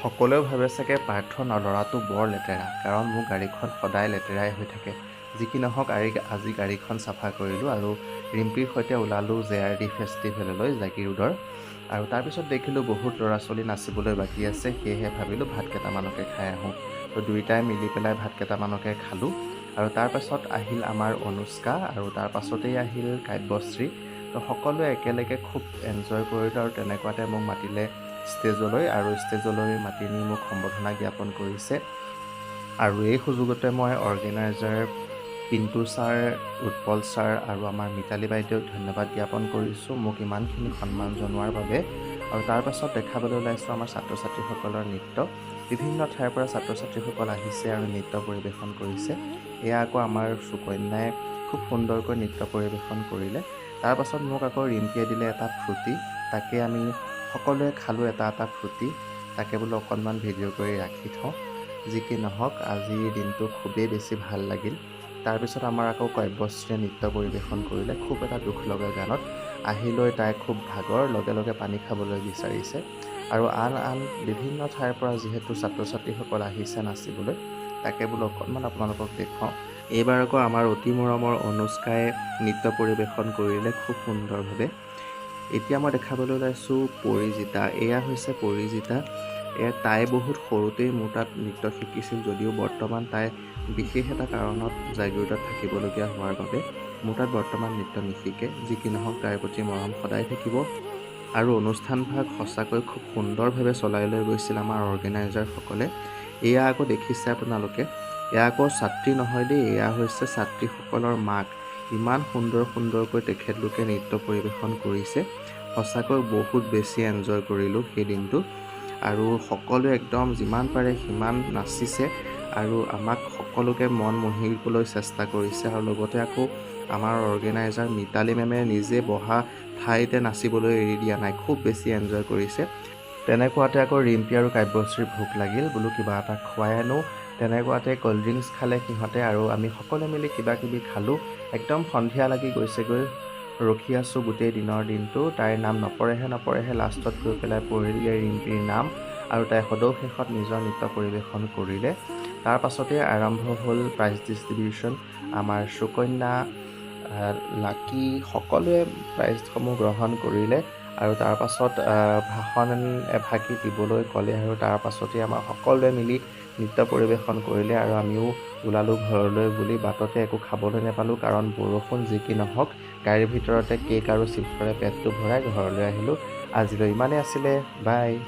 সকলোৱে ভাবে চাগে পাৰ্থ ল'ৰাটো বৰ লেতেৰা কাৰণ মোৰ গাড়ীখন সদায় লেতেৰাই হৈ থাকে। যি কি নহওক আজি আজি গাড়ীখন চাফা কৰিলোঁ আৰু ৰিম্পীৰ সৈতে ওলালোঁ জে আৰ ডি ফেষ্টিভেললৈ জাগিৰোডৰ আৰু তাৰপিছত দেখিলোঁ বহুত ল'ৰা ছোৱালী নাচিবলৈ বাকী আছে সেয়েহে ভাবিলোঁ ভাত কেইটামানকে খাই আহোঁ। তো দুয়োটাই মিলি পেলাই ভাত কেইটামানকে খালোঁ। আৰু তাৰপাছত আহিল আমাৰ অনুষ্কা আৰু তাৰ পাছতেই আহিল কাব্যশ্ৰী। তো সকলোৱে একেলগে খুব এনজয় কৰিলোঁ আৰু তেনেকুৱাতে মোক মাতিলে ষ্টেজলৈ আৰু ষ্টেজলৈ মাতি নি মোক সম্বৰ্ধনা জ্ঞাপন কৰিছে। আৰু এই সুযোগতে মই organiser Pintu sir Utpal sir আৰু আমাৰ মিতালী বাইদেউক ধন্যবাদ জ্ঞাপন কৰিছোঁ। মোক ইমানখিনি সন্মান জনোৱাৰ বাবে। আৰু তাৰ পাছত দেখাবলৈ ওলাইছোঁ আমাৰ ছাত্ৰ ছাত্ৰীসকলৰ নৃত্য। বিভিন্ন ঠাইৰ পৰা ছাত্ৰ ছাত্ৰীসকল আহিছে আৰু নৃত্য পৰিৱেশন কৰিছে। এয়া আকৌ আমাৰ সুকন্যাই খুব সুন্দৰকৈ নৃত্য পৰিৱেশন কৰিলে। তাৰ পাছত মোক আকৌ ৰিম্পীয়ে দিলে এটা ফ্ৰুটি তাকে আমি সকলোৱে খালোঁ এটা এটা ফ্ৰুটি তাকে বোলো অকণমান ভিডিঅ' কৰি ৰাখি থওঁ। যি কি নহওক আজিৰ দিনটো খুবেই বেছি ভাল লাগিল। তাৰপিছত আমাৰ আকৌ কাব্যশ্ৰীয়ে নৃত্য পৰিৱেশন কৰিলে খুব এটা দুখ লগা গানত। আহি লৈ তাই খুব ভাগৰ লগে লগে পানী খাবলৈ বিচাৰিছে। আৰু আন আন বিভিন্ন ঠাইৰ পৰা যিহেতু ছাত্ৰ ছাত্ৰীসকল আহিছে নাচিবলৈ তাকে বোলো অকণমান আপোনালোকক দেখুৱাওঁ। এইবাৰ আকৌ আমাৰ অতি মৰমৰ অনুষ্কাই নৃত্য পৰিৱেশন কৰিলে খুব সুন্দৰভাৱে। এতিয়া মই দেখাবলৈ ওলাইছোঁ পৰিজিতা এয়া হৈছে পৰিজিতা এয়া তাই বহুত সৰুতেই মোৰ তাত নৃত্য শিকিছিল যদিও বৰ্তমান তাই বিশেষ এটা কাৰণত জাগিৰোডত থাকিবলগীয়া হোৱাৰ বাবে মোৰ তাত বৰ্তমান নৃত্য নিশিকে যি কি নহওক তাইৰ প্ৰতি মৰম সদায় থাকিব। আৰু অনুষ্ঠানভাগ সঁচাকৈ খুব সুন্দৰভাৱে চলাই লৈ গৈছিল আমাৰ অৰ্গেনাইজাৰসকলে। এয়া আকৌ দেখিছে আপোনালোকে। এয়া আকৌ ছাত্ৰী নহয় দেই এয়া হৈছে ছাত্ৰীসকলৰ মাক। ইমান সুন্দৰ সুন্দৰকৈ তেখেতলোকে নৃত্য পৰিৱেশন কৰিছে। সঁচাকৈ বহুত বেছি এনজয় কৰিলোঁ সেই দিনটো আৰু সকলোৱে একদম যিমান পাৰে সিমান নাচিছে আৰু আমাক সকলোকে মন মোহিবলৈ চেষ্টা কৰিছে আৰু লগতে আকৌ আমাৰ অৰ্গেনাইজাৰ মিতালী মেমে নিজে বহা ঠাইতে নাচিবলৈ এৰি দিয়া নাই খুব বেছি এনজয় কৰিছে। তেনেকুৱাতে আকৌ ৰিম্পী আৰু কাব্যশ্ৰীৰ ভোক লাগিল বোলো কিবা এটা খুৱাই আনো। তেনেকুৱাতে ক'ল্ড ড্ৰিংকছ খালে সিহঁতে আৰু আমি সকলোৱে মিলি কিবা কিবি খালোঁ। একদম সন্ধিয়া লাগি গৈছেগৈ। ৰখি আছোঁ গোটেই দিনৰ দিনটো। তাইৰ নাম নপৰেহে নপৰেহে লাষ্টত গৈ পেলাই পৰিলে ৰিম্পীৰ নাম আৰু তাই সদৌ শেষত নিজৰ নৃত্য পৰিৱেশন কৰিলে। তাৰ পাছতে আৰম্ভ হ'ল প্ৰাইজ ডিষ্ট্ৰিবিউশ্যন আমাৰ সুকন্যা লাকি সকলোৱে প্ৰাইজসমূহ গ্ৰহণ কৰিলে। আৰু তাৰ পাছত আহ, ভাষণ এভাগি দিবলৈ ক'লে আৰু তাৰ পাছতে আমাৰ সকলোৱে মিলি নৃত্য পৰিৱেশন কৰিলে আৰু আমিও ওলালোঁ ঘৰলৈ বুলি বাটতে একো খাবলৈ নাপালোঁ কাৰণ বৰষুণ যি কি নহওক গাড়ীৰ ভিতৰতে কেক আৰু চিপছৰে পেটটো ভৰাই ঘৰলৈ আহিলোঁ। আজিলৈ ইমানেই আছিলে বাই।